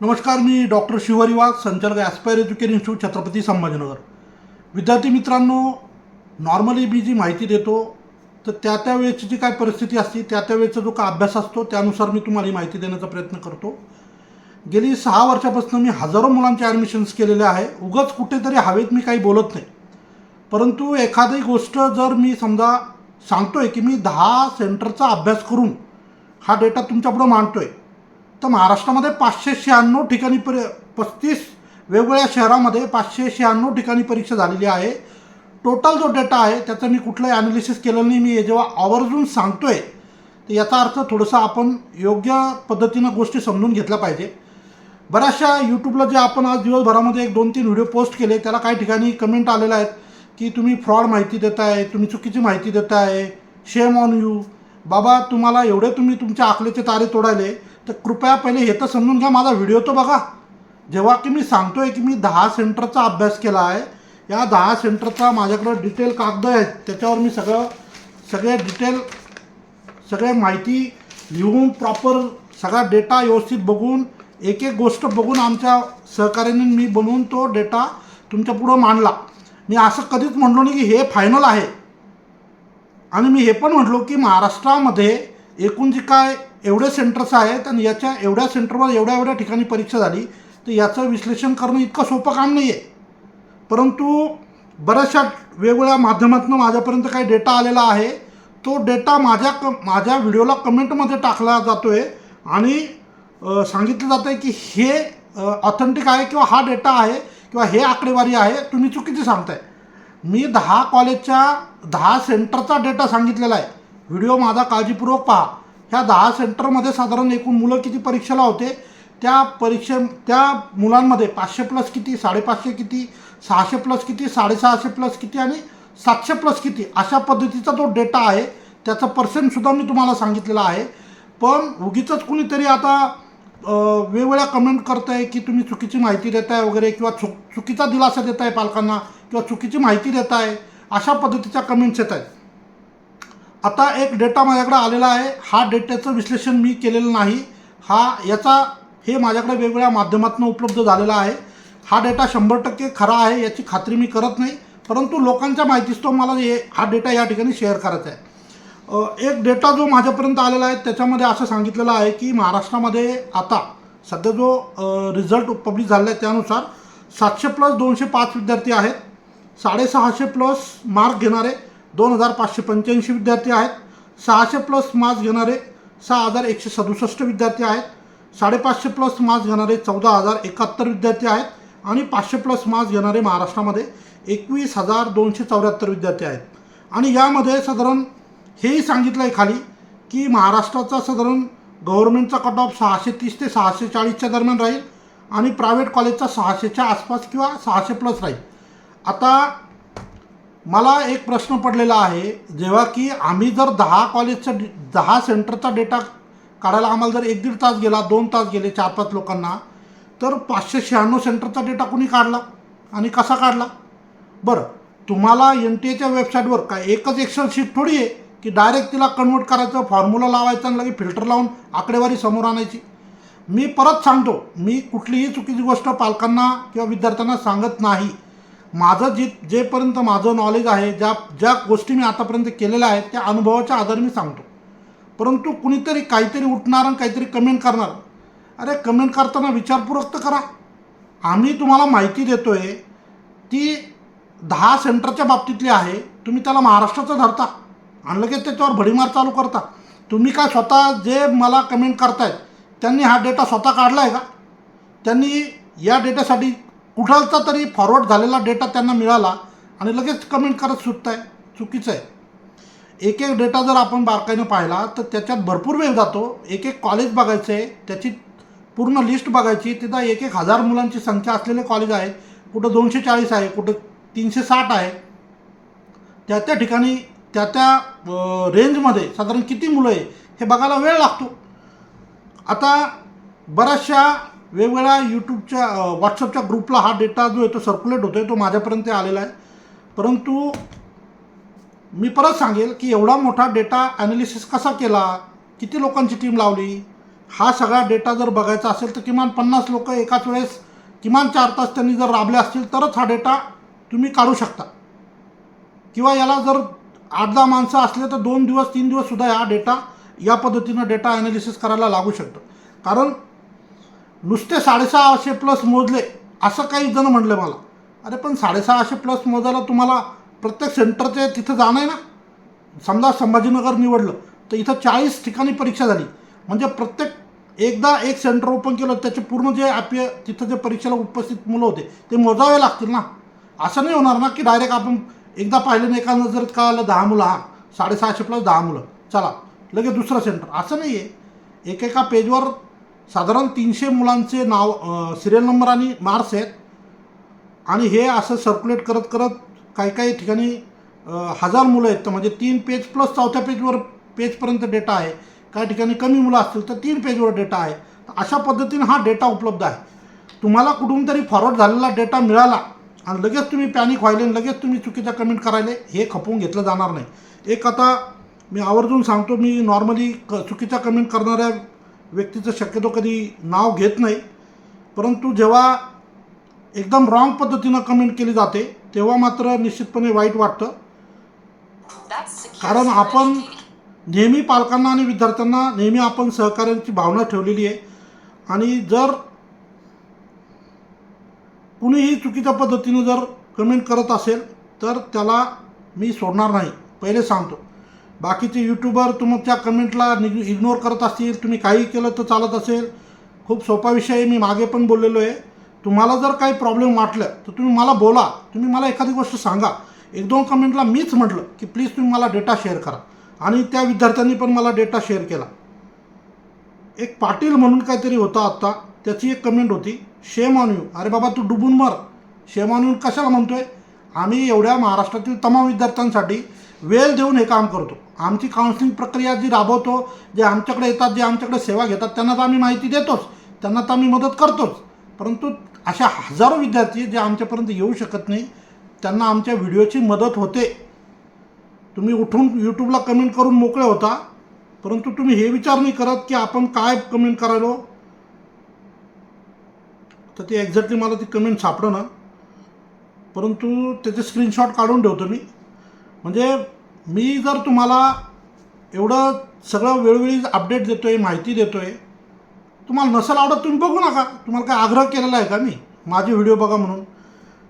नमस्कार मी डॉक्टर शिवहरी वाघ संचालक aspire education institute Chhatrapati Sambhajinagar. विद्यार्थी मित्रांनो नॉर्मली मी जी माहिती देतो तर त्या त्या वेळेची जी काय परिस्थिती असते त्या त्या वेळेचा जो काय अभ्यास असतो त्यानुसार मी तुम्हाला ही माहिती देण्याचा प्रयत्न करतो. गेली सहा वर्षापासून मी हजारो मुलांचे ॲडमिशन्स केलेले आहे. उगाच कुठेतरी हवेत मी काही बोलत नाही. परंतु एखादी गोष्ट जर मी समजा सांगतोय की मी दहा सेंटरचा अभ्यास करून हा डेटा तुमच्यापुढं मांडतो आहे तर महाराष्ट्रामध्ये पाचशे शहाण्णव ठिकाणी पर पस्तीस वेगवेगळ्या शहरामध्ये पाचशे शहाण्णव ठिकाणी परीक्षा झालेली आहे. टोटल जो डेटा आहे त्याचं मी कुठलंही ॲनालिसिस केलं नाही. मी हे जेव्हा आवर्जून सांगतो आहे तर याचा अर्थ थोडंसं आपण योग्य पद्धतीनं गोष्टी समजून घेतल्या पाहिजे. बऱ्याचशा यूट्यूबला जे आपण आज दिवसभरामध्ये एक दोन तीन व्हिडिओ पोस्ट केले त्याला काही ठिकाणी कमेंट आलेल्या आहेत की तुम्ही फ्रॉड माहिती देताय तुम्ही चुकीची माहिती देताय शेम ऑन यू बाबा तुम्हाला एवढे तुम्ही तुमच्या आखलेचे तारे तोडायले तर कृपया पहिले हे तर समजून घ्या माझा व्हिडिओ तो बघा. जेव्हा की मी सांगतोय की मी दहा सेंटरचा अभ्यास केला आहे या दहा सेंटरचा माझ्याकडं डिटेल कागद आहेत त्याच्यावर मी सगळं सगळे डिटेल सगळे माहिती लिहून प्रॉपर सगळा डेटा व्यवस्थित बघून एक एक गोष्ट बघून आमच्या सहकार्याने मी बनवून तो डेटा तुमच्या पुढं मांडला. मी असं कधीच म्हणलो नाही की हे फायनल आहे. आणि मी हे पण म्हटलो की महाराष्ट्रामध्ये एकूण जे काय एवढे सेंटर्स आहेत आणि याच्या एवढ्या सेंटरवर एवढ्या एवढ्या ठिकाणी परीक्षा झाली तर याचं विश्लेषण करणं इतकं सोपं काम नाही आहे परंतु बऱ्याचशा वेगवेगळ्या माध्यमातून माझ्यापर्यंत काही डेटा आलेला आहे. तो डेटा माझ्या क माझ्या व्हिडिओला कमेंटमध्ये टाकला जातो आहे आणि सांगितलं जातं आहे की हे ऑथेंटिक आहे किंवा हा डेटा आहे किंवा हे आकडेवारी आहे तुम्ही चुकीची सांगताय. मी दहा कॉलेजच्या दहा सेंटरचा डेटा सांगितलेला आहे. व्हिडिओ माझा काळजीपूर्वक पहा. ह्या दहा सेंटरमध्ये साधारण एकूण मुलं किती परीक्षेला होते? त्या परीक्षे त्या मुलांमध्ये पाचशे प्लस किती साडेपाचशे किती सहाशे प्लस किती साडेसहाशे प्लस किती आणि सातशे प्लस किती अशा पद्धतीचा जो डेटा आहे त्याचा पर्सेंटसुद्धा मी तुम्हाला सांगितलेला आहे. पण उगीच कुणीतरी आता वेगवेगळ्या कमेंट करत आहे की तुम्ही चुकीची माहिती देताय वगैरे किंवा चुक चुकीचा दिलासा देताय पालकांना किंवा चुकीची माहिती देताय. अशा पद्धतीच्या कमेंट्स येत आहेत. आता एक डेटा माझ्याकडे आलेला आहे. हा डेटाचं विश्लेषण मी केलेलं नाही. हा याचा हे माझ्याकडे वेगवेगळ्या माध्यमातून उपलब्ध झालेला आहे. हा डेटा शंभर टक्के खरा आहे याची खात्री मी करत नाही. परंतु लोकांच्या माहितीच तो मला हे हा डेटा या ठिकाणी शेअर करायचा आहे. एक डेटा जो माझ्यापर्यंत आलेला आहे त्याच्यामध्ये असं सांगितलेलं आहे की महाराष्ट्रामध्ये आता सध्या जो रिझल्ट पब्लिश झालेला आहे त्यानुसार सातशे प्लस दोनशे पाच विद्यार्थी आहेत. साडेसहाशे प्लस मार्क घेणारे दोन हजार पाचशे पंच्याऐंशी विद्यार्थी आहेत. सहाशे प्लस मार्क्स घेणारे सहा हजार एकशे सदुसष्ट विद्यार्थी आहेत. साडेपाचशे प्लस मार्क्स घेणारे चौदा हजार एकाहत्तर विद्यार्थी आहेत. आणि पाचशे प्लस मार्क्स घेणारे महाराष्ट्रामध्ये एकवीस हजार दोनशे चौऱ्याहत्तर विद्यार्थी आहेत. आणि यामध्ये साधारण हेही सांगितलं आहे खाली की महाराष्ट्राचा साधारण गव्हर्नमेंटचा कट ऑफ सहाशे तीस ते सहाशे चाळीसच्या दरम्यान राहील आणि प्रायव्हेट कॉलेजचा सहाशेच्या आसपास किंवा सहाशे प्लस राहील. आता मला एक प्रश्न पडलेला आहे जेव्हा की आम्ही जर दहा कॉलेजचा दहा सेंटरचा डेटा काढायला आम्हाला जर एक दीड तास गेला दोन तास गेले चार पाच लोकांना तर पाचशे शहाण्णव सेंटरचा डेटा कोणी काढला आणि कसा काढला? बरं तुम्हाला एन टी एच्या वेबसाईटवर काय एकच एक्सेल शीट थोडी आहे की डायरेक्ट तिला कन्वर्ट करायचं फॉर्म्युला लावायचा आणि लगे फिल्टर लावून आकडेवारी समोर आणायची? मी परत सांगतो मी कुठलीही चुकीची गोष्ट पालकांना किंवा विद्यार्थ्यांना सांगत नाही. माझं जी जेपर्यंत माझं नॉलेज आहे ज्या ज्या गोष्टी मी आतापर्यंत केलेल्या आहेत त्या अनुभवाच्या आधारे मी सांगतो. परंतु कुणीतरी काहीतरी उठणार आणि काहीतरी कमेंट करणार. अरे कमेंट करताना विचारपूर्वक तर करा. आम्ही तुम्हाला माहिती देतो आहे ती दहा सेंटरच्या बाबतीतली आहे तुम्ही त्याला महाराष्ट्राचं धरता आणि लगेच त्याच्यावर भडीमार चालू करता. तुम्ही काय स्वतः जे मला कमेंट करतायत त्यांनी हा डेटा स्वतः काढला आहे का? त्यांनी या डेटासाठी कुठलचा तरी फॉरवर्ड झालेला डेटा त्यांना मिळाला आणि लगेच कमेंट करत सुटताय. चुकीचं आहे. एक एक डेटा जर आपण बारकाईनं पाहिला तर त्याच्यात भरपूर वेळ जातो. एक एक कॉलेज बघायचं आहे त्याची पूर्ण लिस्ट बघायची. तिथं एक एक हजार मुलांची संख्या असलेले कॉलेज आहे कुठं दोनशे चाळीस आहे कुठं तीनशे साठ आहे. त्या त्या ठिकाणी त्या त्या रेंजमध्ये साधारण किती मुलं आहे हे बघायला वेळ लागतो. आता बऱ्याचशा वेगवेगळ्या यूट्यूबच्या व्हॉट्सअपच्या ग्रुपला हा डेटा जो आहे तो सर्क्युलेट होतो आहे तो माझ्यापर्यंत आलेला आहे. परंतु मी परत सांगेल की एवढा मोठा डेटा ॲनालिसिस कसा केला किती लोकांची टीम लावली हा सगळा डेटा जर बघायचा असेल तर किमान पन्नास लोक एकाच वेळेस किमान चार तास त्यांनी जर राबले असतील तरच हा डेटा तुम्ही काढू शकता. किंवा याला जर आठ दहा माणसं असले तर दोन दिवस तीन दिवससुद्धा हा डेटा या पद्धतीनं डेटा ॲनालिसिस करायला लागू शकतं. कारण नुसते साडेसहाशे प्लस मोजले असं काही जण म्हणले मला. अरे पण साडेसहाशे प्लस मोजायला तुम्हाला प्रत्येक सेंटरचे तिथं जाणं आहे ना? समजा संभाजीनगर निवडलं तर इथं चाळीस ठिकाणी परीक्षा झाली. म्हणजे प्रत्येक एकदा एक सेंटर ओपन केलं त्याचे पूर्ण जे आपले तिथं जे परीक्षेला उपस्थित मुलं होते ते मोजावे लागतील ना? असं नाही होणार ना की डायरेक्ट आपण एकदा पाहिलं नाही एका नजरेत कळालं दहा मुलं हा साडेसहाशे प्लस दहा मुलं. चला लगेच दुसरं सेंटर. असं नाही आहे एकेका पेजवर साधारण तीनशे मुलांचे नाव सिरियल नंबर आणि मार्क्स आहेत. आणि हे असं सर्क्युलेट करत करत काही काही ठिकाणी हजार मुलं आहेत. तर म्हणजे तीन पेज प्लस चौथ्या पेजवर पेजपर्यंत डेटा आहे. काही ठिकाणी कमी मुलं असतील तर तीन पेजवर डेटा आहे. तर अशा पद्धतीने हा डेटा उपलब्ध आहे. तुम्हाला कुठून तरी फॉरवर्ड झालेला डेटा मिळाला आणि लगेच तुम्ही पॅनिक व्हायले आणि लगेच तुम्ही चुकीचा कमेंट करायले हे खपवून घेतलं जाणार नाही. एक आता मी आवर्जून सांगतो मी नॉर्मली क चुकीचा कमेंट करणाऱ्या व्यक्तीचं शक्यतो कधी नाव घेत नाही. परंतु जेव्हा एकदम रॉंग पद्धतीनं कमेंट केली जाते तेव्हा मात्र निश्चितपणे वाईट वाटतं. कारण आपण नेहमी पालकांना आणि विद्यार्थ्यांना नेहमी आपण सहकार्यांची भावना ठेवलेली आहे. आणि जर कुणीही चुकीच्या पद्धतीनं जर कमेंट करत असेल तर त्याला मी सोडणार नाही. पहिले सांगतो. बाकीचे यूट्यूबर तुमच्या कमेंटला निग इग्नोर करत असतील तुम्ही काही केलं तर चालत असेल. खूप सोपा विषय आहे मी मागे पण बोललेलो आहे. तुम्हाला जर काही प्रॉब्लेम वाटलं तर तुम्ही मला बोला. तुम्ही मला एखादी गोष्ट सांगा. एक दोन कमेंटला मीच म्हटलं की प्लीज तुम्ही मला डेटा शेअर करा. आणि त्या विद्यार्थ्यांनी पण मला डेटा शेअर केला. एक पाटील म्हणून काहीतरी होता आत्ता. त्याची एक कमेंट होती शेम ऑन यू अरे बाबा तू डुबून मर. शेम ऑन यू कशाला म्हणतोय? आम्ही एवढ्या महाराष्ट्रातील तमाम विद्यार्थ्यांसाठी वेळ देऊन हे काम करतो. आमची काउन्सिलिंग प्रक्रिया जी राबवतो जे आमच्याकडे येतात जे आमच्याकडे सेवा घेतात त्यांना तर आम्ही माहिती देतोच. त्यांना तर आम्ही मदत करतोच. परंतु अशा हजारो विद्यार्थी जे आमच्यापर्यंत येऊ शकत नाही त्यांना आमच्या व्हिडिओची मदत होते. तुम्ही उठून यूट्यूबला कमेंट करून मोकळे होता. परंतु तुम्ही हे विचार नाही करत की आपण काय कमेंट करायलो. तर ते एक्झॅक्टली मला ती कमेंट सापडं ना परंतु त्याचे स्क्रीनशॉट काढून ठेवतो मी. म्हणजे मी जर तुम्हाला एवढं सगळं वेळोवेळी अपडेट देतो आहे माहिती देतो आहे तुम्हाला नसेल आवडत तुम्ही बघू नका. तुम्हाला काय आग्रह केलेला आहे का मी? माझे व्हिडिओ बघा म्हणून.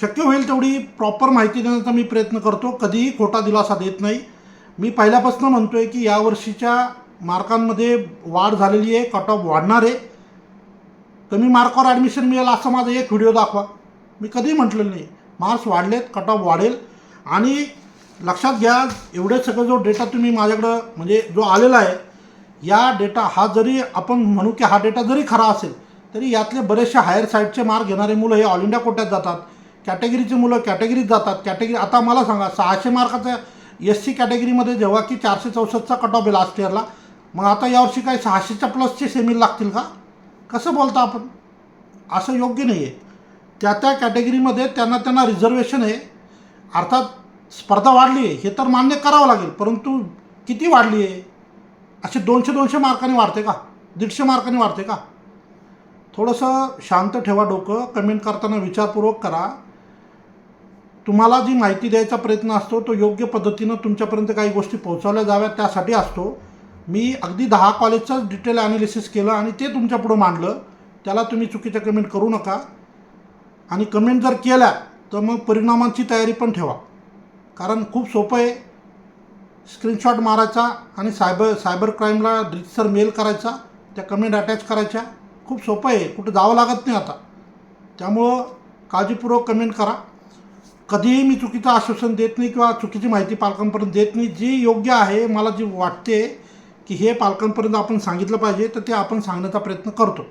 शक्य होईल तेवढी प्रॉपर माहिती देण्याचा मी प्रयत्न करतो. कधीही खोटा दिलासा देत नाही. मी पहिल्यापासून म्हणतो आहे की यावर्षीच्या मार्कांमध्ये वाढ झालेली आहे कट ऑफ वाढणार आहे. कमी मार्कावर ॲडमिशन मिळेल असं माझा एक व्हिडिओ दाखवा. मी कधीही म्हटलेलं नाही. मार्क्स वाढलेत कट ऑफ वाढेल. आणि लक्षात घ्या एवढे सगळं जो डेटा तुम्ही माझ्याकडं म्हणजे जो आलेला आहे या डेटा हा जरी आपण म्हणू की हा डेटा जरी खरा असेल तरी यातले बरेचसे हायर साईडचे मार्क घेणारे मुलं हे ऑल इंडिया कोट्यात जातात. कॅटेगरीचे मुलं कॅटेगरीत जातात. कॅटेगरी आता मला सांगा सहाशे मार्काचा एस सी कॅटेगरीमध्ये जेव्हा की चारशे चौसष्टचा कट ऑफ आहे लास्ट इयरला मग आता यावर्षी काय सहाशेच्या प्लसचे सेमी लागतील का? कसं बोलता आपण? असं योग्य नाही आहे त्या त्या कॅटेगरीमध्ये त्यांना त्यांना रिझर्वेशन आहे. अर्थात स्पर्धा वाढली आहे हे तर मान्य करावं लागेल परंतु किती वाढली आहे? असे दोनशे दोनशे मार्कांनी वाढते का? दीडशे मार्कांनी वाढते का? थोडंसं शांत ठेवा डोकं कमेंट करताना विचारपूर्वक करा. तुम्हाला जी माहिती द्यायचा प्रयत्न असतो तो योग्य पद्धतीनं तुमच्यापर्यंत काही गोष्टी पोहोचवल्या जाव्यात त्यासाठी असतो. मी अगदी दहा कॉलेजचंच डिटेल ॲनालिसिस केलं आणि ते तुमच्या पुढं मांडलं. त्याला तुम्ही चुकीच्या कमेंट करू नका. आणि कमेंट जर केल्या तर मग परिणामांची तयारी पण ठेवा. कारण खूप सोपं आहे. स्क्रीनशॉट मारायचा आणि सायबर सायबर क्राईमला रितसर मेल करायचा त्या कमेंट अटॅच करायच्या. खूप सोपं आहे. कुठं जावं लागत नाही आता. त्यामुळं काळजीपूर्वक कमेंट करा. कधीही मी चुकीचं आश्वासन देत नाही किंवा चुकीची माहिती पालकांपर्यंत देत नाही. जी योग्य आहे मला जी वाटते की हे पालकांपर्यंत आपण सांगितलं पाहिजे तर ते आपण सांगण्याचा प्रयत्न करतो.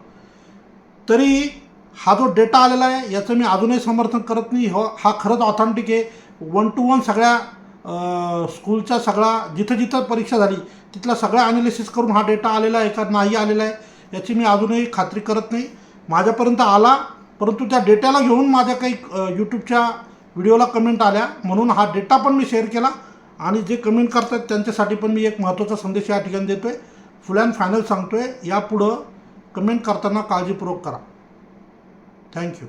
तरी हा जो डेटा आलेला आहे याचं मी अजूनही समर्थन करत नाही. हो हा खरंच ऑथेंटिक आहे. वन टू वन सगळ्या स्कूलचा सगळा जिथं जिथं परीक्षा झाली तिथला सगळा ॲनालिसिस करून हा डेटा आलेला आहे का नाही आलेला आहे याची मी अजूनही खात्री करत नाही. माझ्यापर्यंत आला परंतु त्या डेटाला घेऊन माझ्या काही यूट्यूबच्या व्हिडिओला कमेंट आल्या म्हणून हा डेटा पण मी शेअर केला आणि जे कमेंट करतात त्यांच्यासाठी पण मी एक महत्त्वाचा संदेश या ठिकाणी देतो आहे फुल अँड फायनल सांगतो आहे यापुढं कमेंट करताना काळजीपूर्वक करा. थँक्यू